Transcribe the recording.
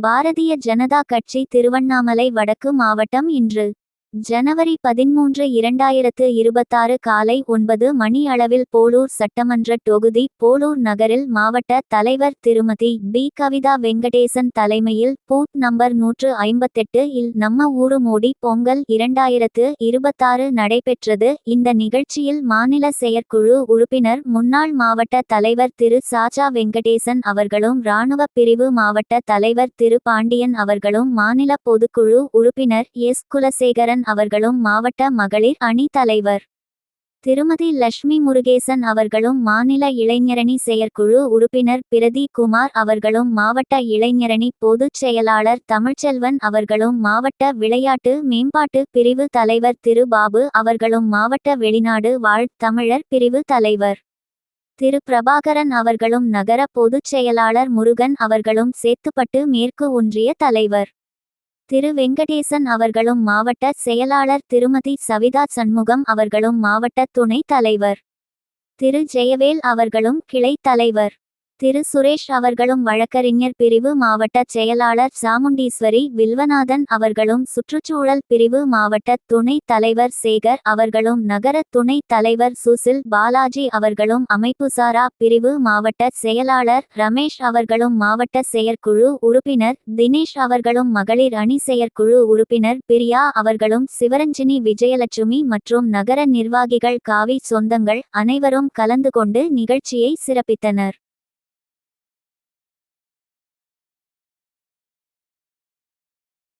பாரதிய ஜனதா கட்சி திருவண்ணாமலை வடக்கு மாவட்டம் இன்று ஜனவரி பதிமூன்று இரண்டாயிரத்து இருபத்தாறு காலை ஒன்பது மணி அளவில் போலூர் சட்டமன்ற தொகுதி போலூர் நகரில் மாவட்ட தலைவர் திருமதி பி. கவிதா வெங்கடேசன் தலைமையில் பூத் நம்பர் நூற்று ஐம்பத்தெட்டு இல் நம்ம ஊரு மோடி பொங்கல் இரண்டாயிரத்து இருபத்தாறு நடைபெற்றது. இந்த நிகழ்ச்சியில் மாநில செயற்குழு உறுப்பினர் முன்னாள் மாவட்ட தலைவர் திரு. சாஜா வெங்கடேசன் அவர்களும் இராணுவ பிரிவு மாவட்ட தலைவர் திரு. பாண்டியன் அவர்களும் மாநில பொதுக்குழு உறுப்பினர் எஸ். குலசேகரன் அவர்களும் மாவட்ட மகளிர் அணி தலைவர். திருமதி லட்சுமி முருகேசன் அவர்களும் மாநில இளைஞரணி செயற்குழு உறுப்பினர் பிரதி குமார் அவர்களும் மாவட்ட இளைஞரணி பொதுச் செயலாளர் தமிழ்ச்செல்வன் அவர்களும் மாவட்ட விளையாட்டு மேம்பாட்டு பிரிவு தலைவர் திரு பாபு அவர்களும் மாவட்ட வெளிநாடு வாழ் தமிழர் பிரிவு தலைவர். திரு பிரபாகரன் அவர்களும் நகர பொதுச் செயலாளர் முருகன் அவர்களும் சேத்துப்பட்டு மேற்கு ஒன்றிய தலைவர். திரு வெங்கடேசன் அவர்களும் மாவட்ட செயலாளர் திருமதி சவிதா சண்முகம் அவர்களும் மாவட்ட துணைத் தலைவர். திரு ஜெயவேல் அவர்களும் கிளை தலைவர். திரு சுரேஷ் அவர்களும் வழக்கறிஞர் பிரிவு மாவட்ட செயலாளர் சாமுண்டீஸ்வரி வில்வநாதன் அவர்களும் சுற்றுச்சூழல் பிரிவு மாவட்ட துணைத் தலைவர் சேகர் அவர்களும் நகர துணைத் தலைவர் சுசில் பாலாஜி அவர்களும் அமைப்புசாரா பிரிவு மாவட்ட செயலாளர் ரமேஷ் அவர்களும் மாவட்ட செயற்குழு உறுப்பினர் தினேஷ் அவர்களும் மகளிர் அணி செயற்குழு உறுப்பினர் பிரியா அவர்களும் சிவரஞ்சினி விஜயலட்சுமி மற்றும் நகர நிர்வாகிகள் காவி சொந்தங்கள் அனைவரும் கலந்து கொண்டு நிகழ்ச்சியை சிறப்பித்தனர்.